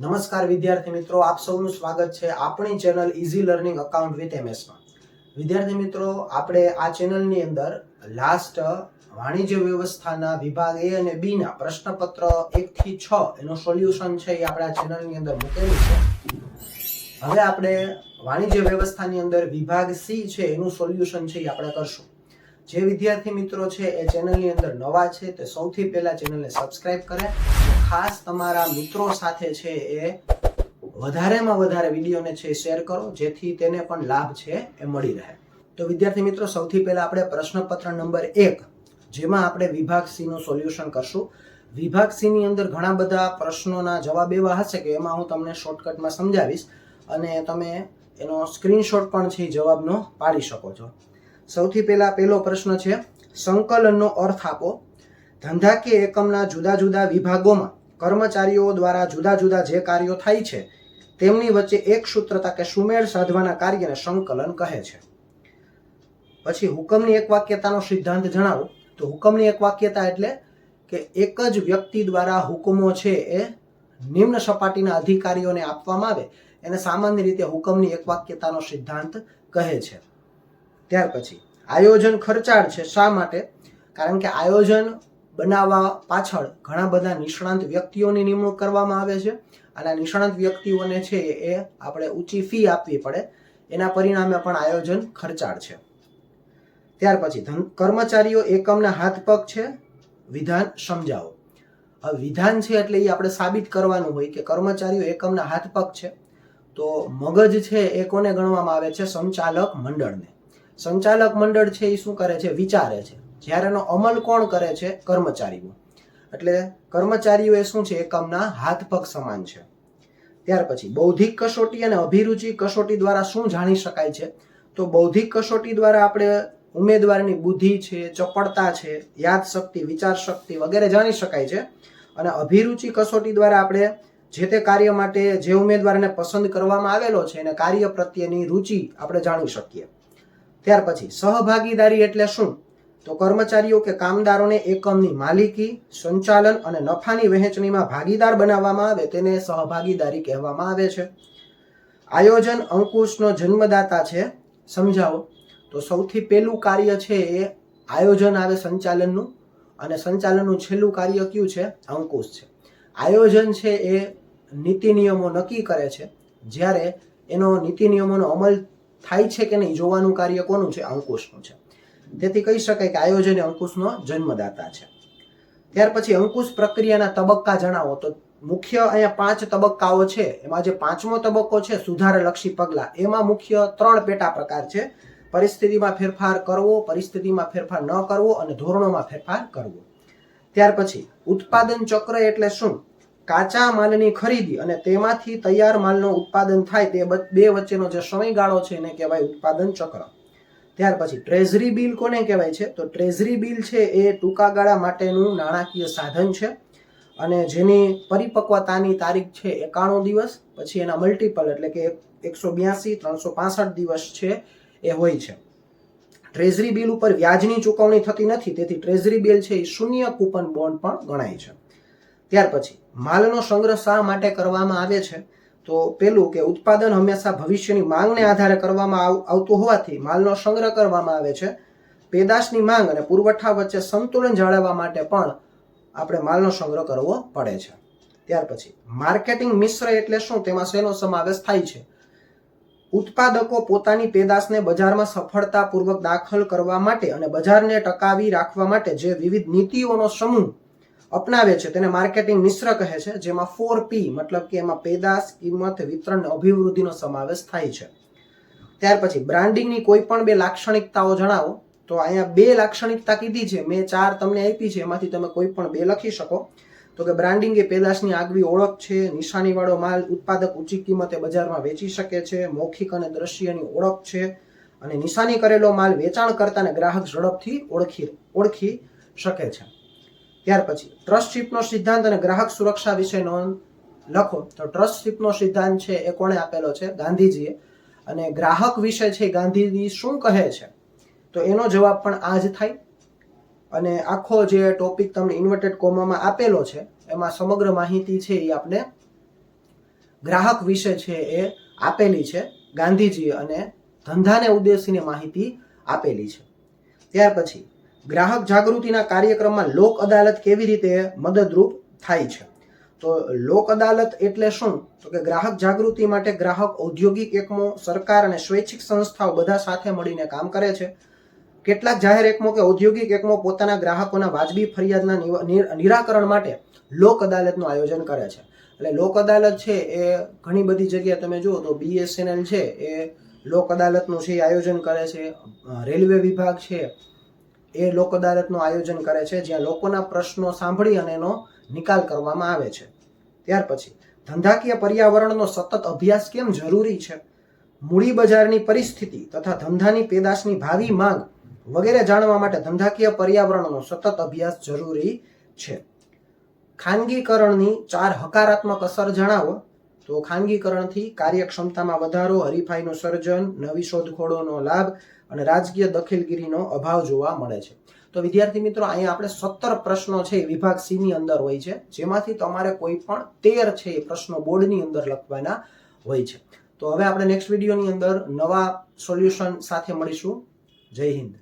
નમસ્કાર વિદ્યાર્થી મિત્રો, આપ સૌનું સ્વાગત છે આપણી channel easy learning account with એમએસમાં વિદ્યાર્થી મિત્રો, આપણે આ ચેનલની અંદર લાસ્ટ વાણિજ્ય વ્યવસ્થાના વિભાગ એ અને બી ના પ્રશ્નપત્ર એક થી છ એનું સોલ્યુશન છે એ આપણે આ ચેનલની અંદર મૂકેલું છે. હવે આપણે વાણિજ્ય વ્યવસ્થાની અંદર વિભાગ સી છે એનું સોલ્યુશન છે એ આપણે કરશું. જે વિદ્યાર્થી મિત્રો છે એ ચેનલની અંદર નવા છે તે સૌથી પહેલા ચેનલને સબસ્ક્રાઇબ કરે. ખાસ તમારા મિત્રો સાથે છે એ વધારેમાં વધારે વિડીયોને છે શેર કરો, જેથી તેને પણ લાભ છે એ મળી રહે. તો વિદ્યાર્થી મિત્રો, સૌથી પહેલા આપણે પ્રશ્નપત્ર નંબર એક, જેમાં આપણે વિભાગ સીનું સોલ્યુશન કરશું. વિભાગ સીની અંદર ઘણા બધા પ્રશ્નોના જવાબ એવા હશે કે એમાં હું તમને શોર્ટકટમાં સમજાવીશ અને તમે એનો સ્ક્રીનશોટ પણ છે જવાબનો પાડી શકો છો. સૌથી પહેલા પહેલો પ્રશ્ન છે, સંકલનનો અર્થ આપો. ધંધાકીય એકમના જુદા જુદા વિભાગોમાં કર્મચારીઓ દ્વારા જુદા જુદા જે કાર્યો થાય છે, તેમની વચ્ચે એક સૂત્રતા કે સુમેળ સાધવાના કાર્યને સંકલન કહે છે. પછી હુકમની એક વાક્યતાનો સિદ્ધાંત જણાવો. તો હુકમની એક વાક્યતા એટલે કે એક જ વ્યક્તિ દ્વારા હુકમો છે એ નિમ્ન સપાટીના અધિકારીઓને આપવામાં આવે, એને સામાન્ય રીતે હુકમની એક વાક્યતાનો સિદ્ધાંત કહે છે. ત્યાર પછી, આયોજન ખર્ચાળ છે શા માટે? કારણ કે આયોજન બનાવવા પાછળ ઘણા બધા નિષ્ણાંત વ્યક્તિઓની નિમણૂક કરવામાં આવે છે. અને નિષ્ણાંત વ્યક્તિઓને છે એ આપણે ઊંચી ફી આપવી પડે. એના પરિણામે પણ આયોજન ખર્ચાળ છે. ત્યાર પછી ધન, કર્મચારીઓ એકમના હાથ પગ છે. વિધાન સમજાવો. હવે વિધાન છે એટલે એ આપણે સાબિત કરવાનું હોય કે કર્મચારીઓ એકમના હાથ પગ છે. તો મગજ છે એ કોને ગણવામાં આવે છે? સંચાલક મંડળને. સંચાલક મંડળ છે એ શું કરે છે? વિચારે છે. જ્યારે એનો અમલ કોણ કરે છે? કર્મચારીઓ. એટલે કર્મચારીઓ એ શું છે? એકમના હાથ પગ સમાન છે. ત્યાર પછી બૌદ્ધિક કસોટી અને અભિરુચિ કસોટી દ્વારા શું જાણી શકાય છે? તો બૌદ્ધિક કસોટી દ્વારા આપણે ઉમેદવારની બુદ્ધિ છે, ચપળતા છે, યાદ શક્તિ, વિચાર શક્તિ વગેરે જાણી શકાય છે. અને અભિરુચિ કસોટી દ્વારા આપણે જે તે કાર્ય માટે જે ઉમેદવારને પસંદ કરવામાં આવેલો છે, એને કાર્ય પ્રત્યેની રુચિ આપણે જાણી શકીએ. ત્યાર પછી સહભાગીદારી એટલે શું? તો કર્મચારીઓ કે કામદારોને એકમની માલિકી, સંચાલન અને નફાની વહેંચણીમાં ભાગીદાર બનાવવામાં આવે તેને સહભાગીદારી કહેવામાં આવે છે. આયોજન અંકુશનો જન્મદાતા છે. સમજાવો? તો સૌથી પહેલું કાર્ય છે એ આયોજન આવે સંચાલનનું અને સંચાલનનું છેલ્લું કાર્ય કયું છે? અંકુશ છે. આયોજન છે એ નીતિ નિયમો નક્કી કરે છે. જ્યારે એનો નીતિ નિયમોનો અમલ થાય છે કે નહીં જોવાનું કાર્ય કોનું છે? અંકુશનું છે. તેથી કહી શકાય કે આયોજન અંકુશનો જન્મદાતા છે. ત્યાર પછી અંકુશ પ્રક્રિયાના તબક્કા જણાવો. તો મુખ્ય અહીંયા પાંચ તબક્કાઓ છે. એમાં જે પાંચમો તબક્કો છે, સુધારલક્ષી પગલાં. એમાં મુખ્ય ત્રણ પેટા પ્રકાર છે. પરિસ્થિતિમાં ફેરફાર કરવો, પરિસ્થિતિમાં ફેરફાર ન કરવો અને ધોરણોમાં ફેરફાર કરવો. ત્યાર પછી ઉત્પાદન ચક્ર એટલે શું? કાચા માલની ખરીદી અને તેમાંથી તૈયાર માલનું ઉત્પાદન થાય તે બે વચ્ચેનો જે સમયગાળો છે એને કહેવાય ઉત્પાદન ચક્ર. ત્યાર પછી ટ્રેઝરી બિલ કોને કહેવાય છે? તો ટ્રેઝરી બિલ છે એ ટૂંકા ગાળા માટેનું નાણાકીય સાધન છે અને જેની પરિપક્વતાની તારીખ છે એકાણું દિવસ, પછી એના મલ્ટિપલ એટલે કે એકસો બ્યાસી, ત્રણસો પાસઠ દિવસ છે એ હોય છે. ટ્રેઝરી બિલ ઉપર વ્યાજની ચૂકવણી થતી નથી, તેથી ટ્રેઝરી બિલ છે એ શૂન્ય કૂપન બોન્ડ પણ ગણાય છે. ત્યાર પછી માલનો સંગ્રહ શા માટે કરવામાં આવે છે? તો પેલું કે ઉત્પાદન હંમેશા ભવિષ્યની માંગને આધારે કરવામાં આવ- આવતું હોવાથી માલનો સંગ્રહ કરવામાં આવે છે. પેદાશની માંગ અને પુરવઠા વચ્ચે સંતુલન જાળવવા માટે પણ આપણે માલનો સંગ્રહ કરવો પડે છે. ત્યાર પછી, માર્કેટિંગ મિશ્ર એટલે શું? તેમાં શેનો સમાવેશ થાય છે? ઉત્પાદકો પોતાની પેદાશને બજારમાં સફળતાપૂર્વક દાખલ કરવા માટે અને બજારને ટકાવી રાખવા માટે જે વિવિધ નીતિઓનો સમૂહ અપનાવે છે તેને માર્કેટિંગ મિશ્ર કહે છે, જેમાં ફોર પી મતલબ કે એમાં પેદાશ, કિંમત, વિતરણ, અભિવૃદ્ધિનો સમાવેશ થાય છે. ત્યાર પછી બ્રાન્ડિંગની કોઈ પણ બે લાક્ષણિકતાઓ જણાવો. તો અહીંયા બે લાક્ષણિકતા કીધી છે, મેં ચાર તમને આપી છે, એમાંથી તમે કોઈ પણ બે લખી શકો. તો કે બ્રાન્ડિંગ એ પેદાશની આગવી ઓળખ છે, નિશાનીવાળો માલ ઉત્પાદક ઊંચી કિંમતે બજારમાં વેચી શકે છે, મૌખિક અને દ્રશ્યની ઓળખ છે, અને નિશાની કરેલો માલ વેચાણ કરતાને ગ્રાહક ઝડપથી ઓળખી ઓળખી શકે છે. ત્યાર પછી ટ્રસ્ટશીપનો સિદ્ધાંત અને ગ્રાહક સુરક્ષા વિશે નોંધ લખો. તો ટ્રસ્ટશીપનો સિદ્ધાંત છે એ કોણે આપેલો છે? ગાંધીજીએ. અને ગ્રાહક વિશે છે ગાંધીજી શું કહે છે? તો એનો જવાબ પણ આ જ થાય. અને આખો જે ટોપિક તમને ઇન્વર્ટેડ કોમામાં આપેલો છે, એમાં સમગ્ર માહિતી છે એ આપણે ગ્રાહક વિશે છે એ આપેલી છે ગાંધીજી અને ધંધાને ઉદ્દેશીને માહિતી આપેલી છે. ત્યાર પછી ગ્રાહક જાગૃતિના કાર્યક્રમમાં લોક અદાલત કેવી રીતે મદદરૂપ થાય છે? તો લોક અદાલત એટલે શું? તો કે ગ્રાહક જાગૃતિ માટે ગ્રાહક ઔદ્યોગિક એકમો, સરકાર અને સ્વૈચ્છિક સંસ્થાઓ બધા સાથે મળીને કામ કરે છે. કેટલાક જાહેર એકમો કે ઔદ્યોગિક એકમો પોતાના ગ્રાહકોના વાજબી ફરિયાદના નિરાકરણ માટે લોક અદાલતનું આયોજન કરે છે. એટલે લોક અદાલત છે એ ઘણી બધી જગ્યાએ તમે જુઓ તો બીએસએનએલ છે એ લોક અદાલતનું છે આયોજન કરે છે. રેલવે વિભાગ છે એ લોક અદાલતનું આયોજન કરે છે, જ્યાં લોકોના પ્રશ્નો સાંભળી અને એનો નિકાલ કરવામાં આવે છે. ત્યાર પછી, ધંધાકીય પર્યાવરણનો સતત અભ્યાસ કેમ જરૂરી છે? મૂડી બજારની પરિસ્થિતિ તથા ધંધાની પેદાશની ભાવિ માંગ વગેરે જાણવા માટે ધંધાકીય પર્યાવરણનો સતત અભ્યાસ જરૂરી છે. ખાનગીકરણની ચાર હકારાત્મક અસર જણાવો. તો ખાનગીકરણથી કાર્યક્ષમતામાં વધારો, હરીફાઈનું સર્જન, નવી શોધખોળોનો લાભ અને રાજકીય દખલગીરીનો અભાવ જોવા મળે છે. તો વિદ્યાર્થી મિત્રો, અહીંયા આપણે સત્તર પ્રશ્નો છે એ વિભાગ સી ની અંદર હોય છે. જેમાંથી તમારે કોઈ પણ તેર છે એ પ્રશ્નો બોર્ડની અંદર લખવાના હોય છે. તો હવે આપણે નેક્સ્ટ વિડીયોની અંદર નવા સોલ્યુશન સાથે મળીશું. જય હિન્દ.